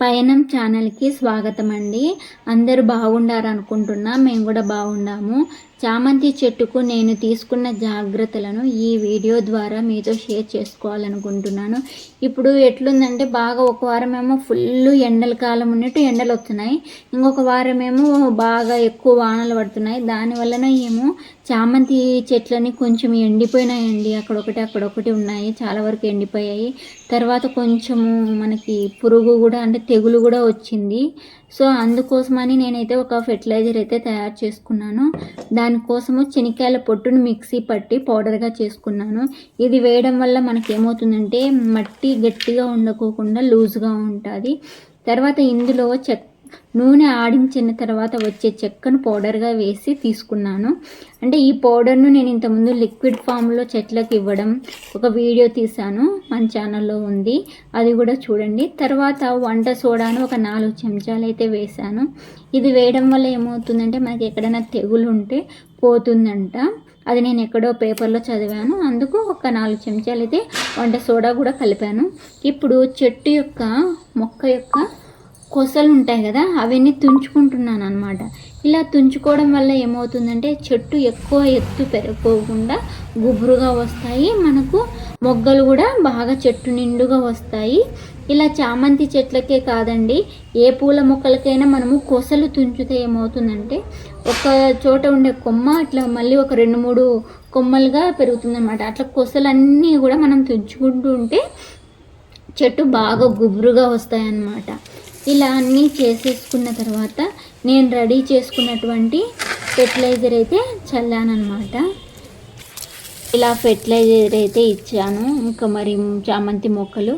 పయనం ఛానల్కి స్వాగతం అండి అందరూ బాగుండారు అనుకుంటున్నా మేము కూడా బాగున్నాము చామంతి చెట్టుకు నేను తీసుకున్న జాగ్రత్తలను ఈ వీడియో ద్వారా మీతో షేర్ చేసుకోవాలనుకుంటున్నాను. ఇప్పుడు ఎట్లుందంటే బాగా ఒక వారం ఏమో ఫుల్ ఎండల కాలం ఉన్నట్టు ఎండలు వస్తున్నాయి. ఇంకొక వారం ఏమో బాగా ఎక్కువ వానలు పడుతున్నాయి. దానివల్లన ఏమో చామంతి చెట్లని కొంచెం ఎండిపోయినాయండి. అక్కడొకటి అక్కడొకటి ఉన్నాయి. చాలా వరకు ఎండిపోయాయి. తర్వాత కొంచెము మనకి పురుగు కూడా అంటే తెగులు కూడా వచ్చింది. సో అందుకోసమని నేనైతే ఒక ఫెర్టిలైజర్ అయితే తయారు చేసుకున్నాను. దానికోసము చెనిక్కాయల పొట్టును మిక్సీ పట్టి పౌడర్గా చేసుకున్నాను. ఇది వేయడం వల్ల మనకి ఏమవుతుందంటే మట్టి గట్టిగా ఉండకోకుండా లూజ్గా ఉంటుంది. తర్వాత ఇందులో చెక్క నూనె ఆడించిన తర్వాత వచ్చే చెక్కను పౌడర్గా వేసి తీసుకున్నాను. అంటే ఈ పౌడర్ను నేను ఇంతకుముందు లిక్విడ్ ఫామ్లో చెట్లకు ఇవ్వడం ఒక వీడియో తీశాను. మన ఛానల్లో ఉంది. అది కూడా చూడండి. తర్వాత వంట సోడాను ఒక నాలుగు చెంచాలు అయితే వేశాను. ఇది వేయడం వల్ల ఏమవుతుందంటే మనకి ఎక్కడైనా తెగులు ఉంటే పోతుందంట. అది నేను ఎక్కడో పేపర్లో చదివాను. అందుకు ఒక నాలుగు చెంచాలు అయితే వంట సోడా కూడా కలిపాను. ఇప్పుడు చెట్టు యొక్క మొక్క యొక్క కొసలు ఉంటాయి కదా అవన్నీ తుంచుకుంటున్నాను అనమాట ఇలా తుంచుకోవడం వల్ల ఏమవుతుందంటే చెట్టు ఎక్కువ ఎత్తు పెరగకుండా గుబురుగా వస్తాయి. మనకు మొగ్గలు కూడా బాగా చెట్టు నిండుగా వస్తాయి. ఇలా చామంతి చెట్లకే కాదండి ఏ పూల మొక్కలకైనా మనము కొసలు తుంచితే ఏమవుతుందంటే ఒక చోట ఉండే కొమ్మ అట్లా మళ్ళీ ఒక రెండు మూడు కొమ్మలుగా పెరుగుతుందన్నమాట. అట్లా కొసలన్నీ కూడా మనం తుంచుకుంటూ ఉంటే చెట్టు బాగా గుబురుగా వస్తాయన్నమాట. ఇలా అన్నీ చేసేసుకున్న తర్వాత నేను రెడీ చేసుకున్నటువంటి ఫెర్టిలైజర్ అయితే చల్లానమాట ఇలా ఫెర్టిలైజర్ అయితే ఇచ్చాను. ఇంకా మరి చామంతి మొక్కలు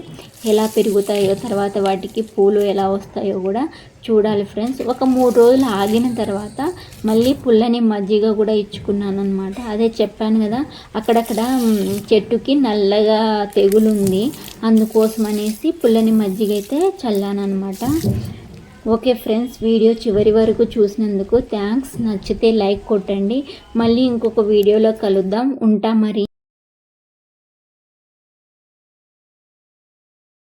ఎలా పెరుగుతాయో తర్వాత వాటికి పూలు ఎలా వస్తాయో కూడా చూడాలి ఫ్రెండ్స్. ఒక మూడు రోజులు ఆగిన తర్వాత మళ్ళీ పుల్లని మజ్జిగ కూడా ఇచ్చుకున్నాను అనమాట అదే చెప్పాను కదా అక్కడక్కడ చెట్టుకి నల్లగా తెగులుంది. అందుకోసం అనేసి పుల్లని మజ్జిగ అయితే చల్లాను అనమాట ఓకే ఫ్రెండ్స్ వీడియో చివరి వరకు చూసినందుకు థ్యాంక్స్ నచ్చితే లైక్ కొట్టండి. మళ్ళీ ఇంకొక వీడియోలో కలుద్దాం. ఉంటా మరి.